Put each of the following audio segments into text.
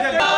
Yeah.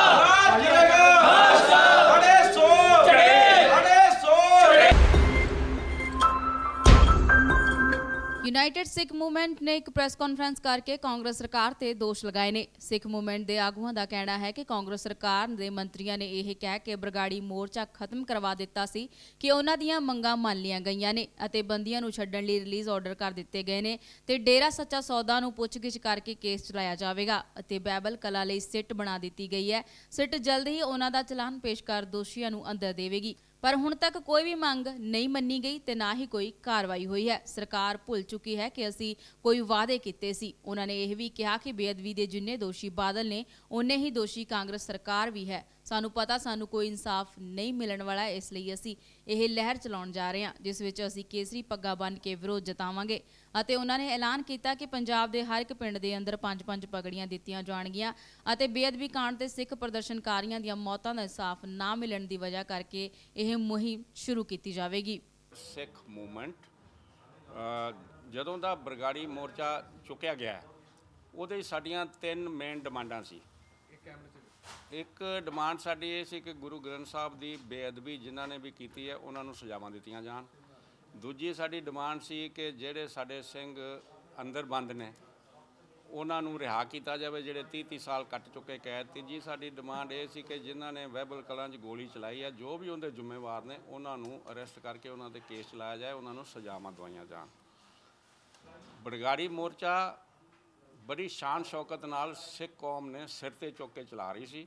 United ਸਿੱਖ movement ਨੇ ਇੱਕ press conference ਕਰਕੇ ਕਾਂਗਰਸ ਸਰਕਾਰ ਤੇ ਦੋਸ਼ ਲਗਾਏ ਨੇ। ਸਿੱਖ ਮੂਵਮੈਂਟ ਦੇ ਆਗੂਆਂ ਦਾ ਕਹਿਣਾ ਹੈ ਕਿ ਕਾਂਗਰਸ ਸਰਕਾਰ ਦੇ ਮੰਤਰੀਆਂ ਨੇ ਇਹ ਕਹਿ ਕੇ ਬਰਗਾੜੀ ਮੋਰਚਾ ਖਤਮ ਕਰਵਾ ਦਿੱਤਾ ਸੀ ਕਿ ਉਹਨਾਂ ਦੀਆਂ ਮੰਗਾਂ ਮੰਨ ਲਈਆਂ ਗਈਆਂ ਨੇ ਅਤੇ ਬੰਦੀਆਂ ਨੂੰ ਛੱਡਣ ਲਈ ਰਿਲੀਜ਼ ਆਰਡਰ ਕਰ ਦਿੱਤੇ ਗਏ ਨੇ ਤੇ ਡੇਰਾ ਸੱਚਾ ਸੌਦਾ ਨੂੰ ਪੁੱਛਗਿੱਛ ਕਰਕੇ ਕੇਸ ਚਲਾਇਆ ਜਾਵੇਗਾ ਅਤੇ ਬੈਬਲ ਕਲਾ ਲਈ ਸਿੱਟ ਬਣਾ ਦਿੱਤੀ ਗਈ ਹੈ। ਸਿੱਟ ਜਲਦ ਹੀ ਉਹਨਾਂ ਦਾ ਚਲਾਨ ਪੇਸ਼ ਕਰ ਦੋਸ਼ੀਆਂ ਨੂੰ ਅੰਦਰ ਦੇਵੇਗੀ। ਪਰ ਹੁਣ ਤੱਕ ਕੋਈ ਵੀ ਮੰਗ ਨਹੀਂ ਮੰਨੀ ਗਈ ਤੇ ਨਾ ਹੀ ਕੋਈ ਕਾਰਵਾਈ ਹੋਈ ਹੈ। ਸਰਕਾਰ ਭੁੱਲ ਚੁੱਕੀ ਹੈ ਕਿ ਅਸੀਂ ਕੋਈ ਵਾਅਦੇ ਕੀਤੇ ਸੀ। ਉਹਨਾਂ ਨੇ ਇਹ ਵੀ ਕਿਹਾ ਕਿ ਬੇਅਦਬੀ ਦੇ ਜਿੰਨੇ ਦੋਸ਼ੀ ਬਾਦਲ ਨੇ ਉਨੇ ਹੀ ਦੋਸ਼ੀ ਕਾਂਗਰਸ ਸਰਕਾਰ ਵੀ ਹੈ। ਸਾਨੂੰ ਪਤਾ, ਸਾਨੂੰ ਕੋਈ ਇਨਸਾਫ ਨਹੀਂ ਮਿਲਣ ਵਾਲਾ ਇਸ ਲਈ ਅਸੀਂ ਇਹ ਲਹਿਰ ਚਲਾਉਣ ਜਾ ਰਹੇ ਹਾਂ, ਜਿਸ ਵਿੱਚ ਅਸੀਂ ਕੇਸਰੀ ਪੱਗਾ ਬੰਨ੍ਹ ਕੇ ਵਿਰੋਧ ਜਤਾਵਾਂਗੇ ਅਤੇ ਉਹਨਾਂ ਨੇ ਐਲਾਨ ਕੀਤਾ ਕਿ ਪੰਜਾਬ ਦੇ ਹਰ ਇੱਕ ਪਿੰਡ ਦੇ ਅੰਦਰ ਪੰਜ ਪੰਜ ਪਗੜੀਆਂ ਦਿੱਤੀਆਂ ਜਾਣਗੀਆਂ ਅਤੇ ਬੇਅਦਬੀ ਕਾਂਡ ਤੇ ਸਿੱਖ ਪ੍ਰਦਰਸ਼ਨਕਾਰੀਆਂ ਦੀਆਂ ਮੌਤਾਂ ਦਾ ਇਨਸਾਫ ਨਾ ਮਿਲਣ ਦੀ ਵਜ੍ਹਾ ਕਰਕੇ ਇਹ ਮੁਹਿੰਮ ਸ਼ੁਰੂ ਕੀਤੀ ਜਾਵੇਗੀ। ਸਿੱਖ ਮੂਵਮੈਂਟ ਜਦੋਂ ਦਾ ਬਰਗਾੜੀ ਮੋਰਚਾ ਚੁੱਕਿਆ ਗਿਆ, ਉਹਦੇ ਸਾਡੀਆਂ ਤਿੰਨ ਮੇਨ ਡਿਮਾਂਡਾਂ ਸੀ। ਇੱਕ ਡਿਮਾਂਡ ਸਾਡੀ ਇਹ ਸੀ ਕਿ ਗੁਰੂ ਗ੍ਰੰਥ ਸਾਹਿਬ ਦੀ ਬੇਅਦਬੀ ਜਿਨ੍ਹਾਂ ਨੇ ਵੀ ਕੀਤੀ ਹੈ, ਉਹਨਾਂ ਨੂੰ ਸਜ਼ਾਵਾਂ ਦਿੱਤੀਆਂ ਜਾਣ। ਦੂਜੀ ਸਾਡੀ ਡਿਮਾਂਡ ਸੀ ਕਿ ਜਿਹੜੇ ਸਾਡੇ ਸਿੰਘ ਅੰਦਰ ਬੰਦ ਨੇ, ਉਹਨਾਂ ਨੂੰ ਰਿਹਾ ਕੀਤਾ ਜਾਵੇ, ਜਿਹੜੇ 30 30 ਸਾਲ ਕੱਟ ਚੁੱਕੇ ਕੈਦ ਤੀਜੀ ਸਾਡੀ ਡਿਮਾਂਡ ਇਹ ਸੀ ਕਿ ਜਿਨ੍ਹਾਂ ਨੇ ਵੈਬਲ ਕਲਾਂ 'ਚ ਗੋਲੀ ਚਲਾਈ ਹੈ, ਜੋ ਵੀ ਉਹਦੇ ਜ਼ਿੰਮੇਵਾਰ ਨੇ, ਉਹਨਾਂ ਨੂੰ ਅਰੈਸਟ ਕਰਕੇ ਉਹਨਾਂ ਦੇ ਕੇਸ ਚਲਾਇਆ ਜਾਏ, ਉਹਨਾਂ ਨੂੰ ਸਜ਼ਾਵਾਂ ਦਵਾਈਆਂ ਜਾਣ। ਬੜਗਾੜੀ ਮੋਰਚਾ ਬੜੀ ਸ਼ਾਨ ਸ਼ੌਕਤ ਨਾਲ ਸਿੱਖ ਕੌਮ ਨੇ ਸਿਰ ਤੇ ਚੁੱਕ ਕੇ ਚਲਾ ਰਹੀ ਸੀ।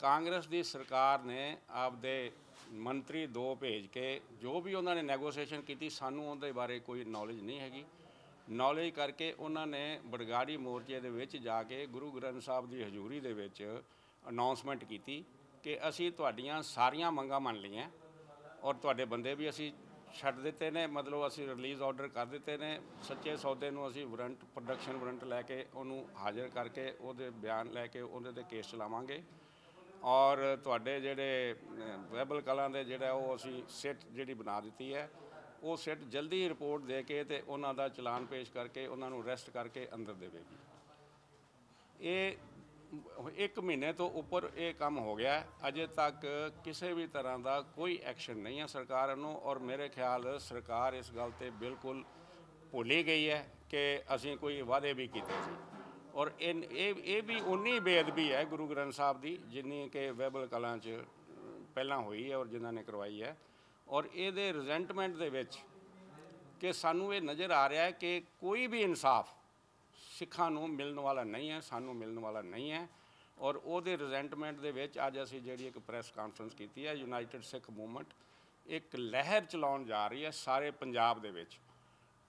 ਕਾਂਗਰਸ ਦੀ ਸਰਕਾਰ ਨੇ ਆਪਦੇ ਮੰਤਰੀ ਦੋ ਭੇਜ ਕੇ ਜੋ ਵੀ ਉਹਨਾਂ ਨੇ ਨੈਗੋਸੀਏਸ਼ਨ ਕੀਤੀ, ਸਾਨੂੰ ਉਹਦੇ ਬਾਰੇ ਕੋਈ ਨੌਲੇਜ ਨਹੀਂ ਹੈਗੀ। ਨੌਲੇਜ ਕਰਕੇ ਉਹਨਾਂ ਨੇ ਬੜਗਾੜੀ ਮੋਰਚੇ ਦੇ ਵਿੱਚ ਜਾ ਕੇ ਗੁਰੂ ਗ੍ਰੰਥ ਸਾਹਿਬ ਦੀ ਹਜ਼ੂਰੀ ਦੇ ਵਿੱਚ ਅਨਾਉਂਸਮੈਂਟ ਕੀਤੀ ਕਿ ਅਸੀਂ ਤੁਹਾਡੀਆਂ ਸਾਰੀਆਂ ਮੰਗਾਂ ਮੰਨ ਲਈਆਂ ਔਰ ਤੁਹਾਡੇ ਬੰਦੇ ਵੀ ਅਸੀਂ ਛੱਡ ਦਿੱਤੇ ਨੇ, ਮਤਲਬ ਅਸੀਂ ਰਿਲੀਜ਼ ਆਰਡਰ ਕਰ ਦਿੱਤੇ ਨੇ। ਸੱਚੇ ਸੌਦੇ ਨੂੰ ਅਸੀਂ ਵਾਰੰਟ ਪ੍ਰੋਡਕਸ਼ਨ ਵਾਰੰਟ ਲੈ ਕੇ ਉਹਨੂੰ ਹਾਜ਼ਰ ਕਰਕੇ ਉਹਦੇ ਬਿਆਨ ਲੈ ਕੇ ਉਹਦੇ ਤੇ ਕੇਸ ਚਲਾਵਾਂਗੇ। ਔਰ ਤੁਹਾਡੇ ਜਿਹੜੇ ਵੈਬਲ ਕਲਾਂ ਦੇ ਜਿਹੜਾ ਉਹ ਅਸੀਂ ਸਿੱਟ ਜਿਹੜੀ ਬਣਾ ਦਿੱਤੀ ਹੈ, ਉਹ ਸਿੱਟ ਜਲਦੀ ਰਿਪੋਰਟ ਦੇ ਕੇ ਤੇ ਉਹਨਾਂ ਦਾ ਚਲਾਨ ਪੇਸ਼ ਕਰਕੇ ਉਹਨਾਂ ਨੂੰ ਅਰੈਸਟ ਕਰਕੇ ਅੰਦਰ ਦੇਵੇਗੀ। ਇਹ ਇੱਕ ਮਹੀਨੇ ਤੋਂ ਉੱਪਰ ਇਹ ਕੰਮ ਹੋ ਗਿਆ ਅਜੇ ਤੱਕ ਕਿਸੇ ਵੀ ਤਰ੍ਹਾਂ ਦਾ ਕੋਈ ਐਕਸ਼ਨ ਨਹੀਂ ਹੈ ਸਰਕਾਰ ਨੂੰ ਔਰ ਮੇਰੇ ਖਿਆਲ ਸਰਕਾਰ ਇਸ ਗੱਲ ਤੇ ਬਿਲਕੁਲ ਭੁੱਲੀ ਗਈ ਹੈ ਕਿ ਅਸੀਂ ਕੋਈ ਵਾਅਦੇ ਵੀ ਕੀਤੇ ਸੀ। ਔਰ ਇਹ ਇਹ ਇਹ ਵੀ ਉਨੀ ਬੇਅਦਬੀ ਹੈ ਗੁਰੂ ਗ੍ਰੰਥ ਸਾਹਿਬ ਦੀ ਜਿੰਨੀ ਕਿ ਵੈਬਲ ਕਲਾਂ 'ਚ ਪਹਿਲਾਂ ਹੋਈ ਹੈ ਔਰ ਜਿਨ੍ਹਾਂ ਨੇ ਕਰਵਾਈ ਹੈ। ਔਰ ਇਹਦੇ ਰਿਜ਼ੈਂਟਮੈਂਟ ਦੇ ਵਿੱਚ ਕਿ ਸਾਨੂੰ ਇਹ ਨਜ਼ਰ ਆ ਰਿਹਾ ਹੈ ਕਿ ਕੋਈ ਵੀ ਇਨਸਾਫ ਸਿੱਖਾਂ ਨੂੰ ਮਿਲਣ ਵਾਲਾ ਨਹੀਂ ਹੈ, ਸਾਨੂੰ ਮਿਲਣ ਵਾਲਾ ਨਹੀਂ ਹੈ ਔਰ ਉਹਦੇ ਰਿਜ਼ੈਂਟਮੈਂਟ ਦੇ ਵਿੱਚ ਅੱਜ ਅਸੀਂ ਜਿਹੜੀ ਇੱਕ ਪ੍ਰੈਸ ਕਾਨਫਰੰਸ ਕੀਤੀ ਹੈ ਯੂਨਾਈਟਿਡ ਸਿੱਖ ਮੂਵਮੈਂਟ ਇੱਕ ਲਹਿਰ ਚਲਾਉਣ ਜਾ ਰਹੀ ਹੈ ਸਾਰੇ ਪੰਜਾਬ ਦੇ ਵਿੱਚ।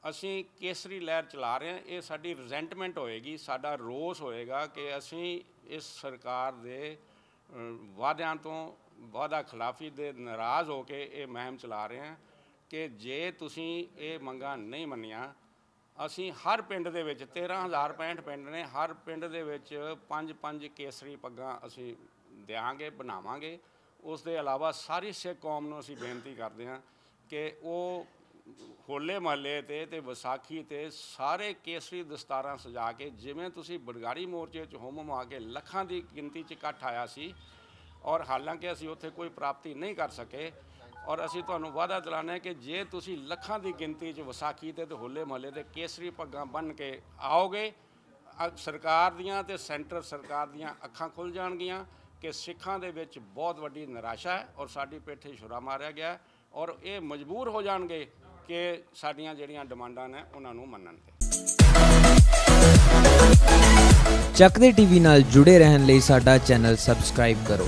ਅਸੀਂ ਕੇਸਰੀ ਲਹਿਰ ਚਲਾ ਰਹੇ ਹਾਂ, ਇਹ ਸਾਡੀ ਰਿਜ਼ੈਂਟਮੈਂਟ ਹੋਏਗੀ, ਸਾਡਾ ਰੋਸ ਹੋਏਗਾ ਕਿ ਅਸੀਂ ਇਸ ਸਰਕਾਰ ਦੇ ਵਾਅਦਿਆਂ ਤੋਂ ਵਾਅਦਾ ਖਿਲਾਫੀ ਦੇ ਨਾਰਾਜ਼ ਹੋ ਕੇ ਇਹ ਮਹਿਮ ਚਲਾ ਰਹੇ ਹਾਂ ਕਿ ਜੇ ਤੁਸੀਂ ਇਹ ਮੰਗਾਂ ਨਹੀਂ ਮੰਨੀਆਂ ਅਸੀਂ ਹਰ ਪਿੰਡ ਦੇ ਵਿੱਚ 13065 ਪਿੰਡ ਨੇ, ਹਰ ਪਿੰਡ ਦੇ ਵਿੱਚ ਪੰਜ ਪੰਜ ਕੇਸਰੀ ਪੱਗਾਂ ਅਸੀਂ ਦਿਆਂਗੇ, ਬਣਾਵਾਂਗੇ। ਉਸ ਦੇ ਇਲਾਵਾ ਸਾਰੀ ਸਿੱਖ ਕੌਮ ਨੂੰ ਅਸੀਂ ਬੇਨਤੀ ਕਰਦੇ ਹਾਂ ਕਿ ਉਹ ਹੋਲੇ ਮਹੱਲੇ ਤੇ ਤੇ ਵਿਸਾਖੀ ਤੇ ਸਾਰੇ ਕੇਸਰੀ ਦਸਤਾਰਾਂ ਸਜਾ ਕੇ, ਜਿਵੇਂ ਤੁਸੀਂ ਬਰਗਾੜੀ ਮੋਰਚੇ 'ਚ ਹੁਮ ਹੁਮਾ ਕੇ ਲੱਖਾਂ ਦੀ ਗਿਣਤੀ 'ਚ ਇਕੱਠ ਆਇਆ ਸੀ ਔਰ ਹਾਲਾਂਕਿ ਅਸੀਂ ਉੱਥੇ ਕੋਈ ਪ੍ਰਾਪਤੀ ਨਹੀਂ ਕਰ ਸਕੇ ਔਰ ਅਸੀਂ ਤੁਹਾਨੂੰ ਵਾਅਦਾ ਦਿਲਾਉਂਦੇ ਹਾਂ ਕਿ ਜੇ ਤੁਸੀਂ ਲੱਖਾਂ ਦੀ ਗਿਣਤੀ 'ਚ ਵਿਸਾਖੀ ਤੇ ਤੇ ਹੋਲੇ ਮਹੱਲੇ ਦੇ ਕੇਸਰੀ ਪੱਗਾਂ ਬੰਨ੍ਹ ਕੇ ਆਓਗੇ ਸਰਕਾਰ ਦੀਆਂ ਤੇ ਸੈਂਟਰ ਸਰਕਾਰ ਦੀਆਂ ਅੱਖਾਂ ਖੁੱਲ ਜਾਣਗੀਆਂ ਕਿ ਸਿੱਖਾਂ ਦੇ ਵਿੱਚ ਬਹੁਤ ਵੱਡੀ ਨਿਰਾਸ਼ਾ ਹੈ ਔਰ ਸਾਡੀ ਪੇਠੇ ਛੁਰਾ ਮਾਰਿਆ ਗਿਆ ਔਰ ਇਹ ਮਜਬੂਰ ਹੋ ਜਾਣਗੇ ਕਿ ਸਾਡੀਆਂ ਜਿਹੜੀਆਂ ਡਿਮਾਂਡਾਂ ਨੇ ਉਹਨਾਂ ਨੂੰ ਮੰਨਣ ਤੇ। ਚੱਕਦੇ ਟੀਵੀ ਨਾਲ ਜੁੜੇ ਰਹਿਣ ਲਈ ਸਾਡਾ ਚੈਨਲ ਸਬਸਕ੍ਰਾਈਬ ਕਰੋ।